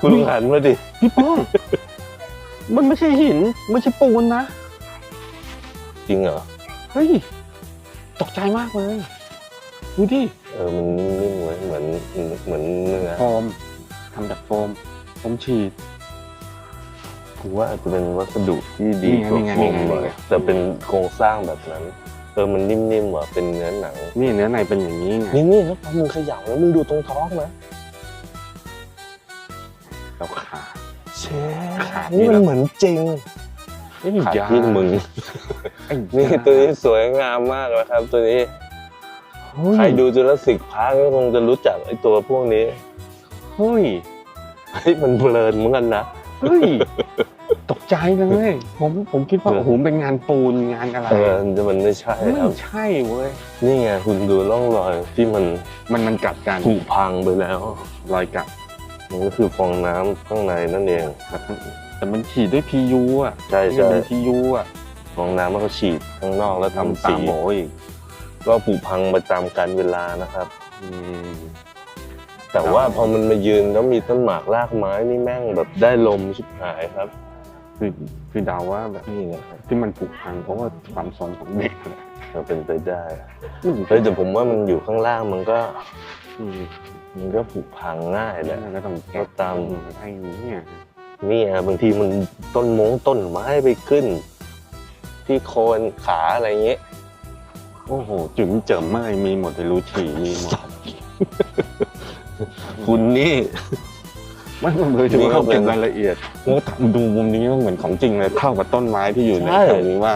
คุณลุงหันมาดิ พี่ป้อง มันไม่ใช่หิน ไม่ใช่ปูนนะ จริงเหรอ เฮ้ย ตกใจมากเลย ดูดิ เออ มันนิ่มๆไว้เหมือน เหมือนเนื้อโฟมทำจากโฟมโฟมฉีดผมว่าอาจจะเป็นวัสดุที่ดีนี่ไงกว่านี่โฟไงมนี่ไงหน่อยแต่เป็นโครงสร้างแบบนั้น เออ มันนิ่มๆว่ะ เป็นเนื้อหนัง นี่เนื้อในเป็นอย่างนี้ไง นี่นี่แล้วพอมึงเขย่าแล้วมึงดูตรงท้องนะ แล้วขาเชขาดนี่นี่มันนะเหมือนจริงไอ้ขาดยาที่มึง ไอ้นี่ยาตัวนี้สวยงามมากนะครับ ตัวนี้ เฮ้ยใครดูจูราสสิกพาร์คก็คงจะรู้จักไอ้ตัวพวกนี้เฮ้ยเฮ้ยมันเพลินเหมือนกันนะ เฮ้ยตกใจเลยผมผมคิดว่าเออ โอ้โหเป็นงานปูนงานอะไรเออแต่มันไม่ใช่ไม่ครับ ใช่เว้ยนี่ไงคุณดูร่องรอยที่มันมันมันกัดกันผุพังไปแล้ว รอยกัด มันก็คือฟองน้ำข้างในนั่นเองแต่มันแต่มันฉีดด้วย PU อะใช่ใช่ มันเป็น PU อะฟองน้ำมันก็ฉีดข้างนอกแล้วทำตาสีโหมอีกก็ผุพังไปตามกาลเวลานะครับ อืม แต่ว่าพอมันมายืนแล้วมีต้นหมากรากไม้นี่แม่งแบบได้ลมชิบหายครับ คือคือเดาว่าแบบนี่นะครับที่มันผุพังเพราะว่าความสนของเด็กแหละก็เป็นไปได้อืมเฮ้ยแต่ผมว่ามันอยู่ข้างล่างมันก็อื มมันก็ผุพังง่ายแหละมันก็ต้องก็ตามไอ้เนี่ยนี่ไงบางทีมันต้นมงต้นไม้ไปขึ้น ที่โคนขาอะไรเงี้ยโอ้โหจุ๋มเจิมไม่มีหมดเลยรูฉี่มีหมดคุณนี่ไม่มันเลยถือว่าเขาเก็บรายละเอียดโอ้ดูมุมนี้ก็เหมือนของจริงเลยเท่ากับต้นไม้ที่อยู่ในใช่แถวนี้ว่า